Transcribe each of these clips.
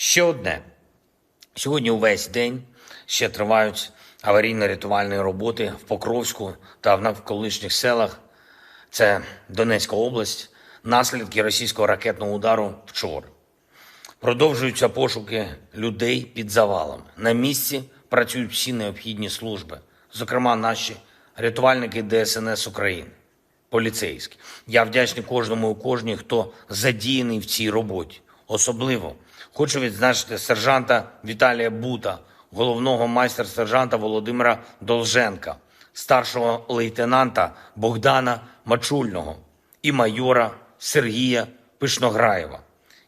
Ще одне. Сьогодні увесь день ще тривають аварійно-рятувальні роботи в Покровську та в навколишніх селах. Це Донецька область, наслідки російського ракетного удару вчора. Продовжуються пошуки людей під завалами. На місці працюють всі необхідні служби, зокрема наші рятувальники ДСНС України, поліцейські. Я вдячний кожному і кожній, хто задіяний в цій роботі. Особливо хочу відзначити сержанта Віталія Бута, головного майстер-сержанта Володимира Долженка, старшого лейтенанта Богдана Мачульного і майора Сергія Пишнограєва.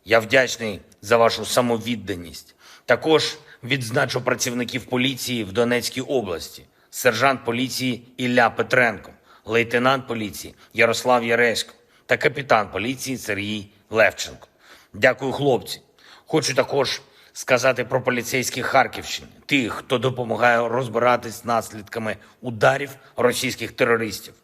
Я вдячний за вашу самовідданість. Також відзначу працівників поліції в Донецькій області, сержант поліції Ілля Петренко, лейтенант поліції Ярослав Яресько та капітан поліції Сергій Левченко. Дякую, хлопці. Хочу також сказати про поліцейських Харківщини, тих, хто допомагає розбиратись з наслідками ударів російських терористів,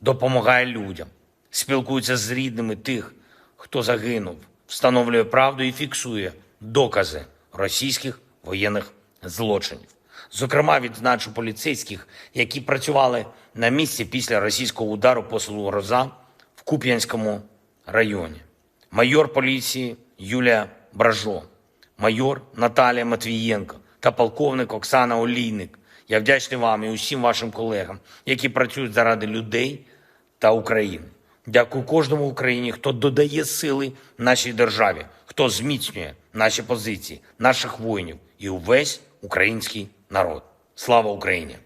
допомагає людям, спілкується з рідними тих, хто загинув, встановлює правду і фіксує докази російських воєнних злочинів. Зокрема, відзначу поліцейських, які працювали на місці після російського удару по селу Гроза в Куп'янському районі. Майор поліції Юлія Бражо, майор Наталія Матвієнко та полковник Оксана Олійник. Я вдячний вам і усім вашим колегам, які працюють заради людей та України. Дякую кожному Україні, хто додає сили нашій державі, хто зміцнює наші позиції, наших воїнів і увесь український народ. Слава Україні!